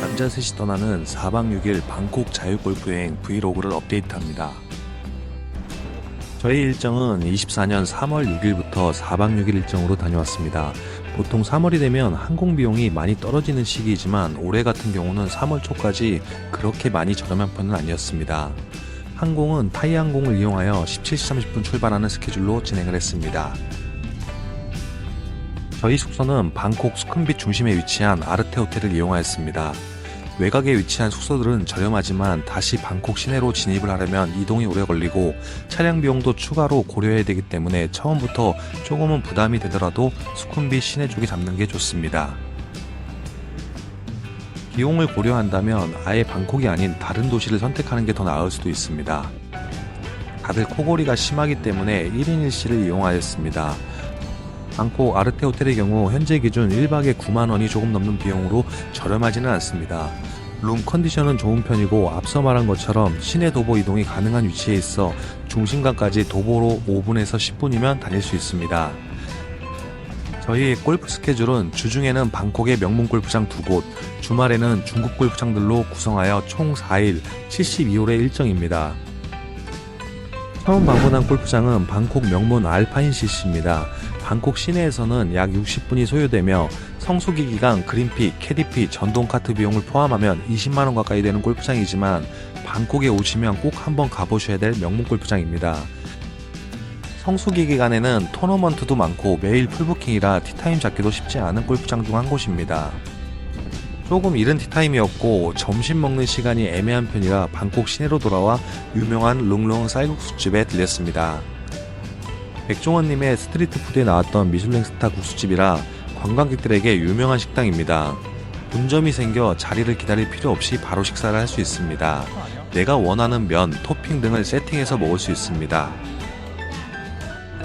남자 셋이 떠나는 4박 6일 방콕 자유골프여행 브이로그를 업데이트합니다. 저희 일정은 24년 3월 6일부터 4박 6일 일정으로 다녀왔습니다. 보통 3월이 되면 항공 비용이 많이 떨어지는 시기이지만 올해 같은 경우는 3월 초까지 그렇게 많이 저렴한 편은 아니었습니다. 항공은 타이 항공을 이용하여 17시 30분 출발하는 스케줄로 진행을 했습니다. 저희 숙소는 방콕 수쿰빗 중심에 위치한 아르테 호텔을 이용하였습니다. 외곽에 위치한 숙소들은 저렴하지만 다시 방콕 시내로 진입을 하려면 이동이 오래 걸리고 차량 비용도 추가로 고려해야 되기 때문에 처음부터 조금은 부담이 되더라도 수쿰빗 시내 쪽에 잡는 게 좋습니다. 비용을 고려한다면 아예 방콕이 아닌 다른 도시를 선택하는 게 더 나을 수도 있습니다. 다들 코골이가 심하기 때문에 1인 1실을 이용하였습니다. 방콕 아르테 호텔의 경우 현재 기준 1박에 9만원이 조금 넘는 비용으로 저렴하지는 않습니다. 룸 컨디션은 좋은 편이고 앞서 말한 것처럼 시내 도보 이동이 가능한 위치에 있어 중심가까지 도보로 5분에서 10분이면 다닐 수 있습니다. 저희의 골프 스케줄은 주중에는 방콕의 명문 골프장 두 곳, 주말에는 중국 골프장들로 구성하여 총 4일 72홀의 일정입니다. 처음 방문한 골프장은 방콕 명문 알파인 CC입니다. 방콕 시내에서는 약 60분이 소요되며 성수기 기간 그린피, 캐디피, 전동 카트 비용을 포함하면 20만원 가까이 되는 골프장이지만 방콕에 오시면 꼭 한번 가보셔야 될 명문 골프장입니다. 성수기 기간에는 토너먼트도 많고 매일 풀부킹이라 티타임 잡기도 쉽지 않은 골프장 중 한 곳입니다. 조금 이른 티타임이었고 점심 먹는 시간이 애매한 편이라 방콕 시내로 돌아와 유명한 룽룽 쌀국수집에 들렸습니다. 백종원님의 스트리트 푸드에 나왔던 미슐랭 스타 국수집이라 관광객들에게 유명한 식당입니다. 분점이 생겨 자리를 기다릴 필요 없이 바로 식사를 할 수 있습니다. 내가 원하는 면, 토핑 등을 세팅해서 먹을 수 있습니다.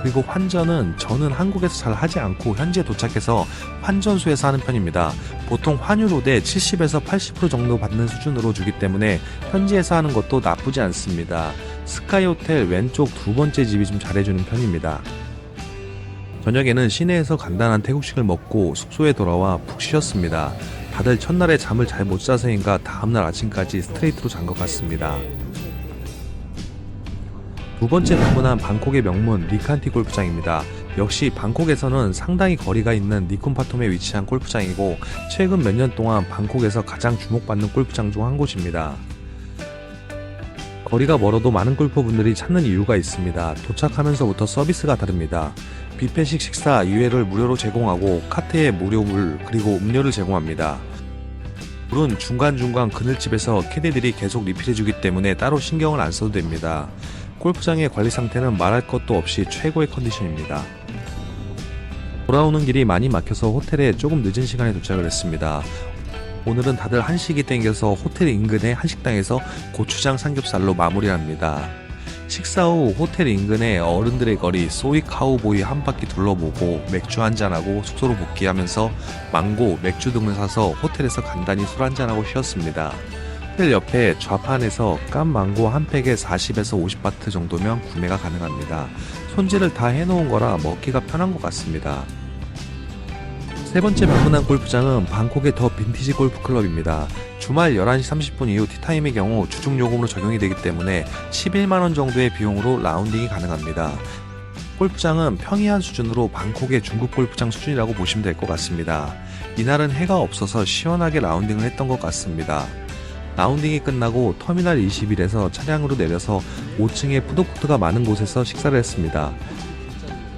그리고 환전은 저는 한국에서 잘 하지 않고 현지에 도착해서 환전소에서 하는 편입니다. 보통 환율 대 70에서 80% 정도 받는 수준으로 주기 때문에 현지에서 하는 것도 나쁘지 않습니다. 스카이 호텔 왼쪽 두 번째 집이 좀 잘해주는 편입니다. 저녁에는 시내에서 간단한 태국식을 먹고 숙소에 돌아와 푹 쉬었습니다. 다들 첫날에 잠을 잘 못 자서인가 다음날 아침까지 스트레이트로 잔 것 같습니다. 두 번째 방문한 방콕의 명문 리칸티 골프장입니다. 역시 방콕에서는 상당히 거리가 있는 니콘파톰에 위치한 골프장이고 최근 몇 년 동안 방콕에서 가장 주목받는 골프장 중 한 곳입니다. 거리가 멀어도 많은 골퍼분들이 찾는 이유가 있습니다. 도착하면서부터 서비스가 다릅니다. 뷔페식 식사 이외를 무료로 제공하고 카트에 무료 물 그리고 음료를 제공합니다. 물은 중간중간 그늘집에서 캐디들이 계속 리필해주기 때문에 따로 신경을 안 써도 됩니다. 골프장의 관리 상태는 말할 것도 없이 최고의 컨디션입니다. 돌아오는 길이 많이 막혀서 호텔에 조금 늦은 시간에 도착을 했습니다. 오늘은 다들 한식이 땡겨서 호텔 인근의 한식당에서 고추장 삼겹살로 마무리합니다. 식사 후 호텔 인근의 어른들의 거리 소이 카우보이 한 바퀴 둘러보고 맥주 한잔하고 숙소로 복귀하면서 망고, 맥주 등을 사서 호텔에서 간단히 술 한잔하고 쉬었습니다. 호텔 옆에 좌판에서 깐 망고 한 팩에 40에서 50바트 정도면 구매가 가능합니다. 손질을 다 해놓은 거라 먹기가 편한 것 같습니다. 세 번째 방문한 골프장은 방콕의 더 빈티지 골프 클럽입니다. 주말 11시 30분 이후 티타임의 경우 주중 요금으로 적용이 되기 때문에 11만원 정도의 비용으로 라운딩이 가능합니다. 골프장은 평이한 수준으로 방콕의 중국 골프장 수준이라고 보시면 될 것 같습니다. 이날은 해가 없어서 시원하게 라운딩을 했던 것 같습니다. 라운딩이 끝나고 터미널 21에서 차량으로 내려서 5층에 푸드코트가 많은 곳에서 식사를 했습니다.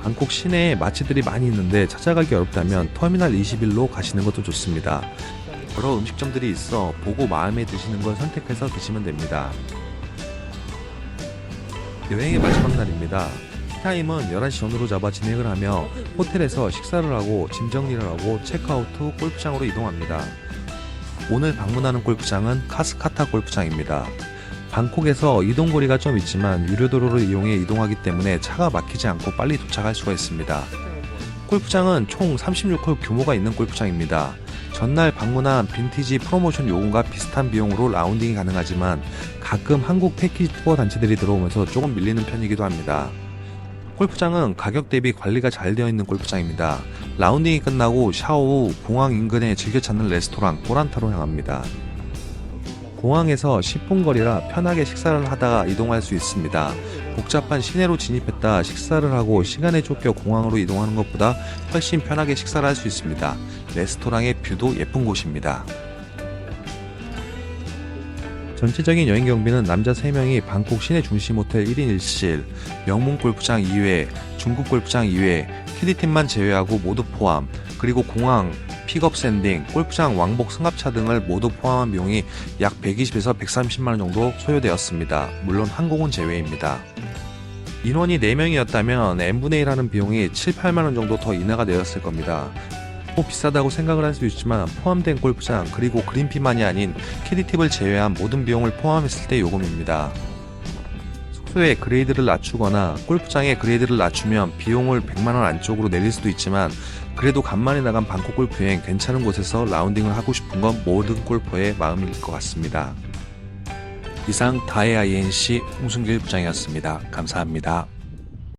방콕 시내에 마치들이 많이 있는데 찾아가기 어렵다면 터미널 21로 가시는 것도 좋습니다. 여러 음식점들이 있어 보고 마음에 드시는 걸 선택해서 드시면 됩니다. 여행의 마지막 날입니다. 타임은 11시 전후로 잡아 진행을 하며 호텔에서 식사를 하고 짐 정리를 하고 체크아웃 후 골프장으로 이동합니다. 오늘 방문하는 골프장은 카스카타 골프장입니다. 방콕에서 이동거리가 좀 있지만 유료도로를 이용해 이동하기 때문에 차가 막히지 않고 빨리 도착할 수가 있습니다. 골프장은 총 36홀 규모가 있는 골프장입니다. 전날 방문한 빈티지 프로모션 요금과 비슷한 비용으로 라운딩이 가능하지만 가끔 한국 패키지 투어 단체들이 들어오면서 조금 밀리는 편이기도 합니다. 골프장은 가격 대비 관리가 잘 되어 있는 골프장입니다. 라운딩이 끝나고 샤워 후 공항 인근에 즐겨 찾는 레스토랑 꼬란타로 향합니다. 공항에서 10분 거리라 편하게 식사를 하다가 이동할 수 있습니다. 복잡한 시내로 진입했다 식사를 하고 시간에 쫓겨 공항으로 이동하는 것보다 훨씬 편하게 식사를 할 수 있습니다. 레스토랑의 뷰도 예쁜 곳입니다. 전체적인 여행 경비는 남자 3명이 방콕 시내 중심 호텔 1인 1실, 명문 골프장 2회, 중국 골프장 2회, 키디팀만 제외하고 모두 포함, 그리고 공항, 픽업 샌딩, 골프장 왕복 승합차 등을 모두 포함한 비용이 약 120에서 130만 원 정도 소요되었습니다. 물론 항공은 제외입니다. 인원이 4명이었다면 n분의 1 하는 비용이 7, 8만 원 정도 더 인하가 되었을 겁니다. 뭐 비싸다고 생각을 할 수 있지만 포함된 골프장 그리고 그린피만이 아닌 캐디팁을 제외한 모든 비용을 포함했을 때 요금입니다. 숙소의 그레이드를 낮추거나 골프장의 그레이드를 낮추면 비용을 100만원 안쪽으로 내릴 수도 있지만 그래도 간만에 나간 방콕 골프 여행 괜찮은 곳에서 라운딩을 하고 싶은 건 모든 골퍼의 마음일 것 같습니다. 이상 다의 INC 홍순길 부장이었습니다. 감사합니다.